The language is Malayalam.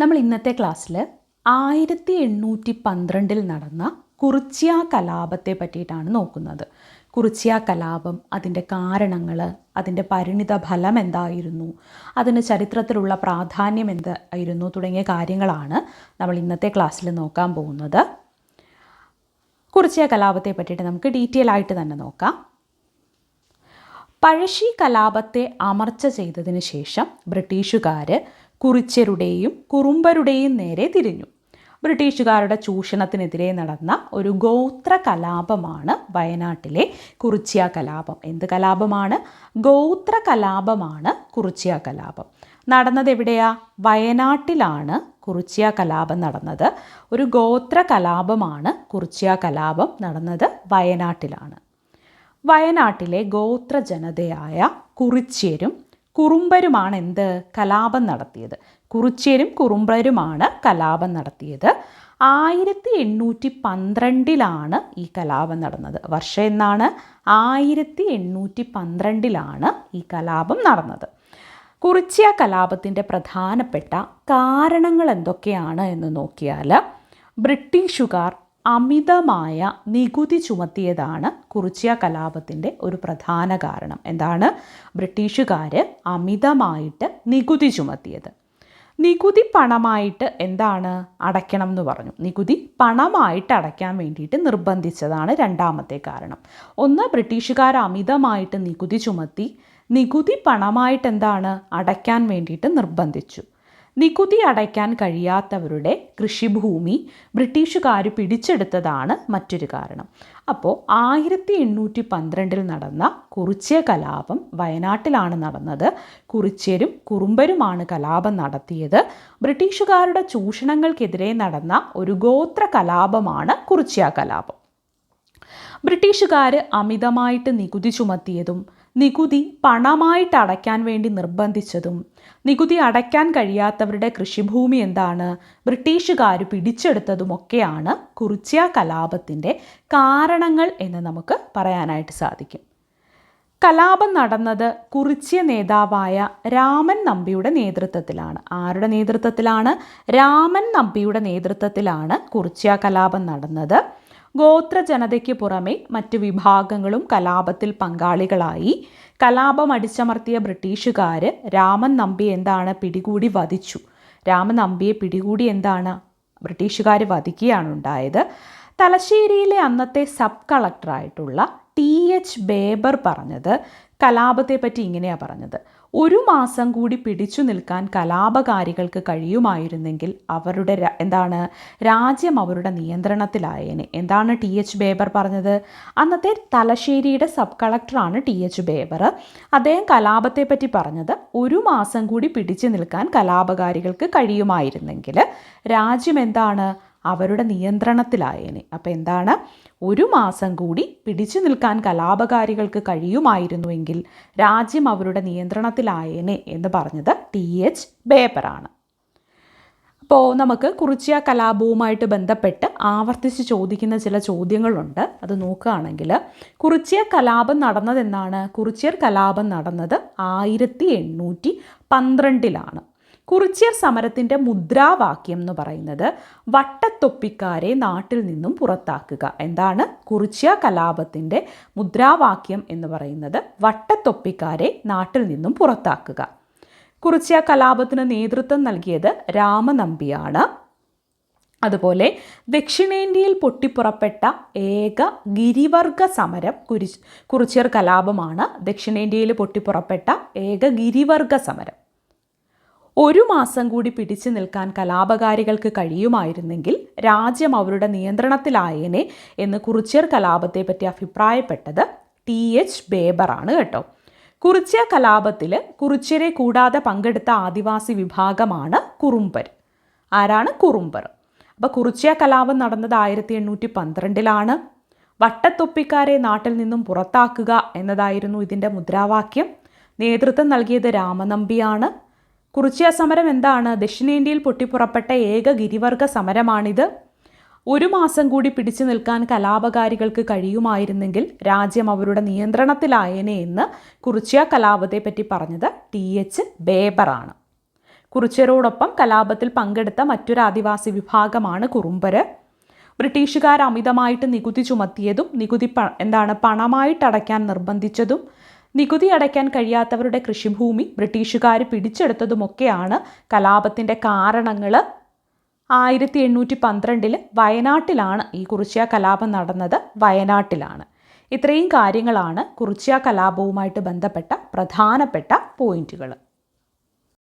നമ്മൾ ഇന്നത്തെ ക്ലാസ്സിൽ ആയിരത്തി എണ്ണൂറ്റി പന്ത്രണ്ടിൽ നടന്ന കുറിച്യ കലാപത്തെ പറ്റിയിട്ടാണ് നോക്കുന്നത്. കുറിച്യ കലാപം അതിന്റെ കാരണങ്ങൾ അതിന്റെ പരിണിത ഫലം എന്തായിരുന്നു അതിന് ചരിത്രത്തിലുള്ള പ്രാധാന്യം എന്തായിരുന്നു തുടങ്ങിയ കാര്യങ്ങളാണ് നമ്മൾ ഇന്നത്തെ ക്ലാസ്സിൽ നോക്കാൻ പോകുന്നത്. കുറിച്യ കലാപത്തെ പറ്റിയിട്ട് നമുക്ക് ഡീറ്റെയിൽ ആയിട്ട് തന്നെ നോക്കാം. പഴശ്ശി കലാപത്തെ അമർച്ച ചെയ്തതിന് ശേഷം ബ്രിട്ടീഷുകാർ കുറിച്യരുടെയും കുറുമ്പരുടെയും നേരെ തിരിഞ്ഞു. ബ്രിട്ടീഷുകാരുടെ ചൂഷണത്തിനെതിരെ നടന്ന ഒരു ഗോത്ര കലാപമാണ് വയനാട്ടിലെ കുറിച്യ കലാപം. എന്ത് കലാപമാണ്? ഗോത്ര കലാപമാണ് കുറിച്യ കലാപം. നടന്നത് എവിടെയാ? വയനാട്ടിലാണ് കുറിച്യ കലാപം നടന്നത്. ഒരു ഗോത്ര കലാപമാണ് കുറിച്യ കലാപം നടന്നത് വയനാട്ടിലാണ്. വയനാട്ടിലെ ഗോത്ര ജനതയായ കുറിച്യരും കുറുമ്പരുമാണ് എന്ത് കലാപം നടത്തിയത്. കുറിച്യരും കുറുമ്പരുമാണ് കലാപം നടത്തിയത്. ആയിരത്തി എണ്ണൂറ്റി പന്ത്രണ്ടിലാണ് ഈ കലാപം നടന്നത്. വർഷം എന്നാണ്? ആയിരത്തി എണ്ണൂറ്റി പന്ത്രണ്ടിലാണ് ഈ കലാപം നടന്നത്. കുറിച്യ കലാപത്തിന്റെ പ്രധാനപ്പെട്ട കാരണങ്ങൾ എന്തൊക്കെയാണ് എന്ന് നോക്കിയാൽ ബ്രിട്ടീഷുകാർ അമിതമായ നികുതി ചുമത്തിയതാണ് കുറിച്യ കലാപത്തിന്റെ ഒരു പ്രധാന കാരണം. എന്താണ്? ബ്രിട്ടീഷുകാർ അമിതമായിട്ട് നികുതി ചുമത്തിയത്. നികുതി പണമായിട്ട് എന്താണ് അടയ്ക്കണം എന്ന് പറഞ്ഞു. നികുതി പണമായിട്ട് അടയ്ക്കാൻ വേണ്ടിയിട്ട് നിർബന്ധിച്ചതാണ് രണ്ടാമത്തെ കാരണം. ഒന്ന് ബ്രിട്ടീഷുകാർ അമിതമായിട്ട് നികുതി ചുമത്തി നികുതി പണമായിട്ട് എന്താണ് അടയ്ക്കാൻ വേണ്ടിയിട്ട് നിർബന്ധിച്ചു. നികുതി അടയ്ക്കാൻ കഴിയാത്തവരുടെ കൃഷിഭൂമി ബ്രിട്ടീഷുകാർ പിടിച്ചെടുത്തതാണ് മറ്റൊരു കാരണം. അപ്പോൾ ആയിരത്തി എണ്ണൂറ്റി പന്ത്രണ്ടിൽ നടന്ന കുറിച്യ കലാപം വയനാട്ടിലാണ് നടന്നത്. കുറിച്യരും കുറുമ്പരുമാണ് കലാപം നടത്തിയത്. ബ്രിട്ടീഷുകാരുടെ ചൂഷണങ്ങൾക്കെതിരെ നടന്ന ഒരു ഗോത്ര കലാപമാണ് കുറിച്യ കലാപം. ബ്രിട്ടീഷുകാർ അമിതമായിട്ട് നികുതി ചുമത്തിയതും നികുതി പണമായിട്ട് അടയ്ക്കാൻ വേണ്ടി നിർബന്ധിച്ചതും നികുതി അടയ്ക്കാൻ കഴിയാത്തവരുടെ കൃഷിഭൂമി എന്താണ് ബ്രിട്ടീഷുകാർ പിടിച്ചെടുത്തതുമൊക്കെയാണ് കുറിച്യ കലാപത്തിന്റെ കാരണങ്ങൾ എന്ന് നമുക്ക് പറയാനായിട്ട് സാധിക്കും. കലാപം നടന്നത് കുറിച്യ നേതാവായ രാമൻ നമ്പിയുടെ നേതൃത്വത്തിലാണ്. ആരുടെ നേതൃത്വത്തിലാണ്? രാമൻ നമ്പിയുടെ നേതൃത്വത്തിലാണ് കുറിച്യ കലാപം നടന്നത്. ഗോത്ര ജനതയ്ക്ക് പുറമെ മറ്റു വിഭാഗങ്ങളും കലാപത്തിൽ പങ്കാളികളായി. കലാപം അടിച്ചമർത്തിയ ബ്രിട്ടീഷുകാർ രാമൻ നമ്പി എന്താണ് പിടികൂടി വധിച്ചു? രാമൻ നമ്പിയെ പിടികൂടി എന്താണ് ബ്രിട്ടീഷുകാർ വധിക്കുകയാണ് ഉണ്ടായത്? തലശ്ശേരിയിലെ അന്നത്തെ സബ് കളക്ടറായിട്ടുള്ള ടി എച്ച് ബേബർ പറഞ്ഞത് കലാപത്തെ പറ്റി ഇങ്ങനെയാണ് പറഞ്ഞത്. ഒരു മാസം കൂടി പിടിച്ചു നിൽക്കാൻ കലാപകാരികൾക്ക് കഴിയുമായിരുന്നെങ്കിൽ അവരുടെ എന്താണ് രാജ്യം അവരുടെ നിയന്ത്രണത്തിലായേനെ. എന്താണ് ടി. എച്ച്. ബേബർ പറഞ്ഞത്? അന്നത്തെ തലശ്ശേരിയുടെ സബ് കളക്ടറാണ് ടി. എച്ച്. ബേബർ. അദ്ദേഹം കലാപത്തെ പറ്റി പറഞ്ഞത് ഒരു മാസം കൂടി പിടിച്ചു നിൽക്കാൻ കലാപകാരികൾക്ക് കഴിയുമായിരുന്നെങ്കിൽ രാജ്യം എന്താണ് അവരുടെ നിയന്ത്രണത്തിലായേനെ. അപ്പോൾ എന്താണ്? ഒരു മാസം കൂടി പിടിച്ചു നിൽക്കാൻ കലാപകാരികൾക്ക് കഴിയുമായിരുന്നുവെങ്കിൽ രാജ്യം അവരുടെ നിയന്ത്രണത്തിലായേനെ എന്ന് പറഞ്ഞത് ടി. എച്ച്. ബേപ്പറാണ് അപ്പോൾ നമുക്ക് കുറിച്യ കലാപവുമായിട്ട് ബന്ധപ്പെട്ട് ആവർത്തിച്ച് ചോദിക്കുന്ന ചില ചോദ്യങ്ങളുണ്ട്. അത് നോക്കുകയാണെങ്കിൽ കുറിച്യ കലാപം നടന്നതെന്നാണ് കുറിച്യർ കലാപം നടന്നത് ആയിരത്തി എണ്ണൂറ്റി പന്ത്രണ്ടിലാണ്. കുറിച്യർ സമരത്തിന്റെ മുദ്രാവാക്യം എന്ന് പറയുന്നത് വട്ടത്തൊപ്പിക്കാരെ നാട്ടിൽ നിന്നും പുറത്താക്കുക. എന്താണ്? കുറിച്യ കലാപത്തിന്റെ മുദ്രാവാക്യം എന്ന് പറയുന്നത് വട്ടത്തൊപ്പിക്കാരെ നാട്ടിൽ നിന്നും പുറത്താക്കുക. കുറിച്യ കലാപത്തിന് നേതൃത്വം നൽകിയത് രാമനമ്പിയാണ്. അതുപോലെ ദക്ഷിണേന്ത്യയിൽ പൊട്ടിപ്പുറപ്പെട്ട ഏക ഗിരിവർഗ സമരം കുരി കുറിച്യർ കലാപമാണ് ദക്ഷിണേന്ത്യയിൽ പൊട്ടിപ്പുറപ്പെട്ട ഏക ഗിരിവർഗ സമരം. ഒരു മാസം കൂടി പിടിച്ചു നിൽക്കാൻ കലാപകാരികൾക്ക് കഴിയുമായിരുന്നെങ്കിൽ രാജ്യം അവരുടെ നിയന്ത്രണത്തിലായേനെ എന്ന് കുറിച്യർ കലാപത്തെ പറ്റി അഭിപ്രായപ്പെട്ടത് ടി എച്ച് ബേബറാണ് കേട്ടോ. കുറിച്യ കലാപത്തിൽ കുറിച്യരെ കൂടാതെ പങ്കെടുത്ത ആദിവാസി വിഭാഗമാണ് കുറുമ്പർ. ആരാണ് കുറുമ്പർ? അപ്പോൾ കുറിച്യ കലാപം നടന്നത് ആയിരത്തി എണ്ണൂറ്റി പന്ത്രണ്ടിലാണ്. വട്ടത്തൊപ്പിക്കാരെ നാട്ടിൽ നിന്നും പുറത്താക്കുക എന്നതായിരുന്നു ഇതിന്റെ മുദ്രാവാക്യം. നേതൃത്വം നൽകിയത് രാമനമ്പിയാണ്. കുറിച്യ സമരം എന്താണ്? ദക്ഷിണേന്ത്യയിൽ പൊട്ടിപ്പുറപ്പെട്ട ഏക ഗിരിവർഗ സമരമാണിത്. ഒരു മാസം കൂടി പിടിച്ചു നിൽക്കാൻ കലാപകാരികൾക്ക് കഴിയുമായിരുന്നെങ്കിൽ രാജ്യം അവരുടെ നിയന്ത്രണത്തിലായേനെ എന്ന് കുറിച്യ കലാപത്തെ പറ്റി പറഞ്ഞത് ടി എച്ച് ബേബറാണ്. കുറിച്യരോടൊപ്പം കലാപത്തിൽ പങ്കെടുത്ത മറ്റൊരു ആദിവാസി വിഭാഗമാണ് കുറുമ്പര്. ബ്രിട്ടീഷുകാർ അമിതമായിട്ട് നികുതി ചുമത്തിയതും നികുതി എന്താണ് പണമായിട്ട് അടയ്ക്കാൻ നിർബന്ധിച്ചതും നികുതി അടയ്ക്കാൻ കഴിയാത്തവരുടെ കൃഷിഭൂമി ബ്രിട്ടീഷുകാർ പിടിച്ചെടുത്തതുമൊക്കെയാണ് കലാപത്തിന്റെ കാരണങ്ങൾ ആയിരത്തി എണ്ണൂറ്റി പന്ത്രണ്ടിൽ വയനാട്ടിലാണ് ഈ കുറിച്യ കലാപം നടന്നത്. വയനാട്ടിലാണ്. ഇത്രയും കാര്യങ്ങളാണ് കുറിച്യ കലാപവുമായിട്ട് ബന്ധപ്പെട്ട പ്രധാനപ്പെട്ട പോയിന്റുകൾ